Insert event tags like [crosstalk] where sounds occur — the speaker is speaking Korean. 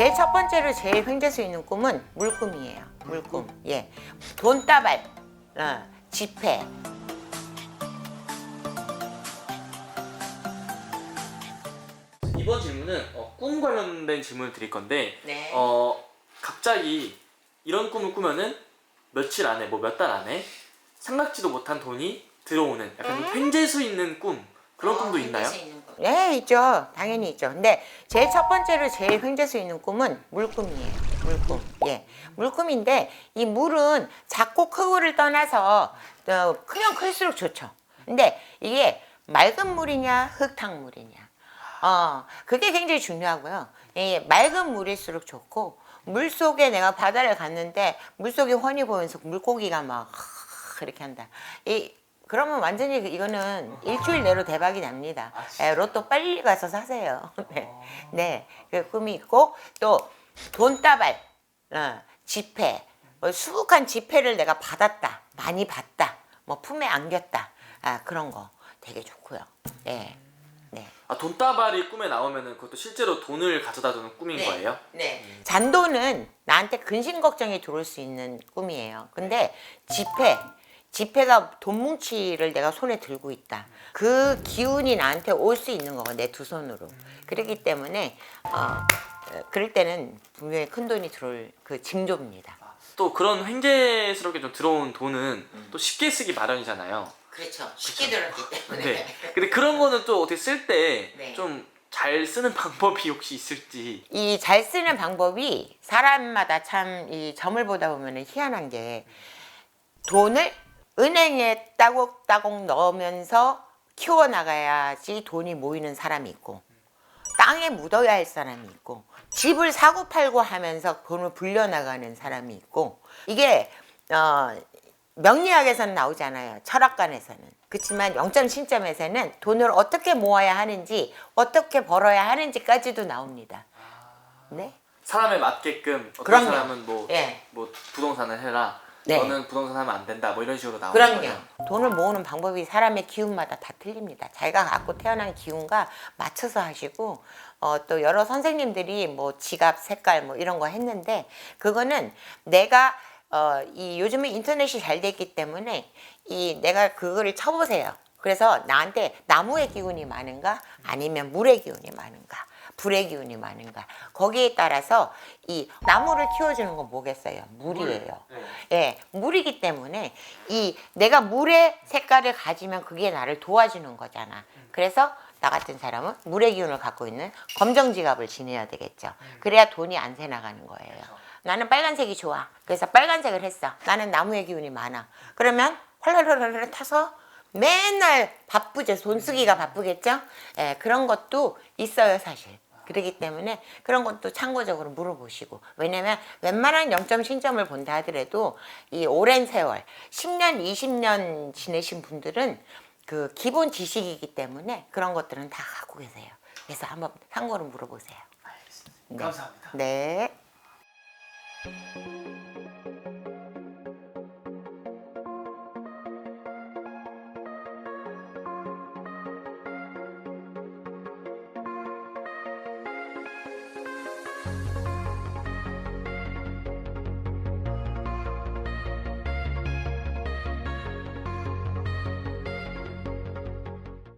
제일 첫 번째로 제일 횡재수 있는 꿈은 물꿈이에요. 물꿈. 예. 돈다발, 어, 지폐. 이번 질문은 어, 꿈 관련된 질문을 드릴 건데 네. 어 갑자기 이런 꿈을 꾸면은 며칠 안에 뭐 몇 달 안에 생각지도 못한 돈이 들어오는 약간 횡재수 있는 꿈 그런 꿈도 있나요? 네, 있죠. 당연히 있죠. 근데 제일 첫 번째로 제일 횡재수 있는 꿈은 물꿈이에요. 물꿈. 예. 물꿈인데 이 물은 작고 크고를 떠나서 어, 크면 클수록 좋죠. 근데 이게 맑은 물이냐 흙탕 물이냐. 어, 그게 굉장히 중요하고요. 이 맑은 물일수록 좋고 물 속에 내가 바다를 갔는데 물 속이 훤히 보면서 물고기가 막 [laughs] 그렇게 한다. 이 그러면 완전히 이거는 일주일 내로 대박이 납니다. 예, 로또 빨리 가서 사세요. [laughs] 네, 네, 그 꿈이 있고 또 돈다발, 어, 지폐, 뭐 수북한 지폐를 내가 받았다, 많이 받다, 뭐 품에 안겼다, 아 그런 거 되게 좋고요. 네, 네. 아 돈다발이 꿈에 나오면은 그것도 실제로 돈을 가져다 주는 꿈인 거예요? 네. 잔돈은 나한테 근심 걱정이 들어올 수 있는 꿈이에요. 근데 지폐, 지폐가 돈 뭉치를 내가 손에 들고 있다. 그 기운이 나한테 올 수 있는 거고 내 두 손으로. 그렇기 때문에 어, 어, 그럴 때는 분명히 큰 돈이 들어올 그 징조입니다. 또 그런 횡재스럽게 좀 들어온 돈은 또 쉽게 쓰기 마련이잖아요. 그렇죠. 쉽게 들었기 때문에. 네. 근데 그런 거는 또 어떻게 쓸 때 네. 좀 잘 쓰는 [laughs] 방법이 혹시 있을지. 이 잘 쓰는 방법이 사람마다 참 이 점을 보다 보면 희한한 게 돈을 은행에 따곡따곡 넣으면서 키워 나가야지 돈이 모이는 사람이 있고 땅에 묻어야 할 사람이 있고 집을 사고 팔고 하면서 돈을 불려 나가는 사람이 있고 이게 어 명리학에서는 나오잖아요. 철학관에서는. 그렇지만 영점 신점에서는 돈을 어떻게 모아야 하는지 어떻게 벌어야 하는지까지도 나옵니다. 네. 사람에 맞게끔 어떤 그럼요. 사람은 뭐, 예. 뭐 부동산을 해라. 네. 너는 부동산 하면 안 된다. 뭐 이런 식으로 나오는 그럼요. 거예요. 돈을 모으는 방법이 사람의 기운마다 다 틀립니다. 자기가 갖고 태어난 기운과 맞춰서 하시고 어, 또 여러 선생님들이 뭐 지갑 색깔 뭐 이런 거 했는데 그거는 내가 어, 이 요즘에 인터넷이 잘 됐기 때문에 이 내가 그거를 쳐보세요. 그래서 나한테 나무의 기운이 많은가 아니면 물의 기운이 많은가 불의 기운이 많은가 거기에 따라서 이 나무를 키워주는 건 뭐겠어요? 물이에요. 네. 예, 물이기 때문에 이 내가 물의 색깔을 가지면 그게 나를 도와주는 거잖아. 그래서 나 같은 사람은 물의 기운을 갖고 있는 검정 지갑을 지내야 되겠죠. 그래야 돈이 안 새 나가는 거예요. 나는 빨간색이 좋아. 그래서 빨간색을 했어. 나는 나무의 기운이 많아. 그러면 헐헐헐헐 타서 맨날 바쁘죠. 돈 쓰기가 바쁘겠죠. 예, 그런 것도 있어요, 사실. 그렇기 때문에 그런 것도 참고적으로 물어보시고 왜냐면 웬만한 영점 신점을 본다 하더라도 이 오랜 세월 10년 20년 지내신 분들은 그 기본 지식이기 때문에 그런 것들은 다 갖고 계세요 그래서 한번 참고로 물어보세요 알겠습니다. 감사합니다. 네